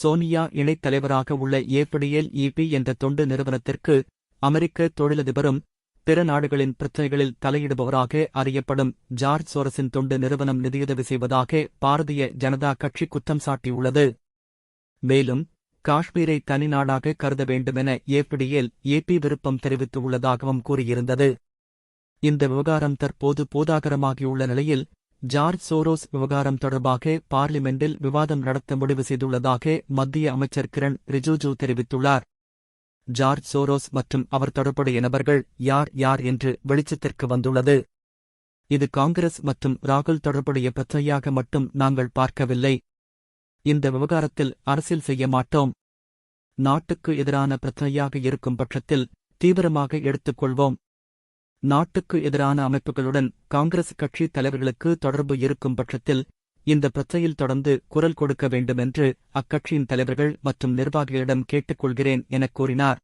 சோனியா இணைத் தலைவராக உள்ள ABTL EB என்ற தொண்டு நிறுவனத்திற்கு அமெரிக்க தொழிலதிபரும் பிற நாடுகளின் பிரச்சினைகளில் தலையிடுபவராக அறியப்படும் ஜார்ஜ் சோரஸின் தொண்டு நிறுவனம் நிதியுதவி செய்வதாக பாரதிய ஜனதா கட்சி குற்றம் சாட்டியுள்ளது. மேலும் காஷ்மீரை தனி நாடாக கருத வேண்டுமென ஏபிடிஎல் ஏபி விருப்பம் தெரிவித்துள்ளதாகவும் கூறியிருந்தது. இந்த விவகாரம் தற்போது போதாகரமாகியுள்ள நிலையில் ஜார்ஜ் சோரோஸ் விவகாரம் தொடர்பாக பார்லிமெண்டில் விவாதம் நடத்த முடிவு செய்துள்ளதாக மத்திய அமைச்சர் கிரண் ரிஜிஜூ தெரிவித்துள்ளார். ஜார்ஜ் சோரோஸ் மற்றும் அவர் தொடர்புடைய நபர்கள் யார் யார் என்று வெளிச்சத்திற்கு வந்துள்ளது. இது காங்கிரஸ் மற்றும் ராகுல் தொடர்புடைய பிரச்சனையாக மட்டும் நாங்கள் பார்க்கவில்லை. இந்த விவகாரத்தில் அரசியல் செய்ய மாட்டோம். நாட்டுக்கு எதிரான பிரச்சனையாக இருக்கும் பட்சத்தில் தீவிரமாக எடுத்துக்கொள்வோம். நாட்டுக்கு எதிரான அமைப்புகளுடன் காங்கிரஸ் கட்சி தலைவர்களுக்கு தொடர்பு இருக்கும் பட்சத்தில் இந்த பிரச்சனையில் தொடர்ந்து குரல் கொடுக்க வேண்டுமென்று அக்கட்சியின் தலைவர்கள் மற்றும் நிர்வாகிகளிடம் கேட்டுக்கொள்கிறேன் எனக் கூறினார்.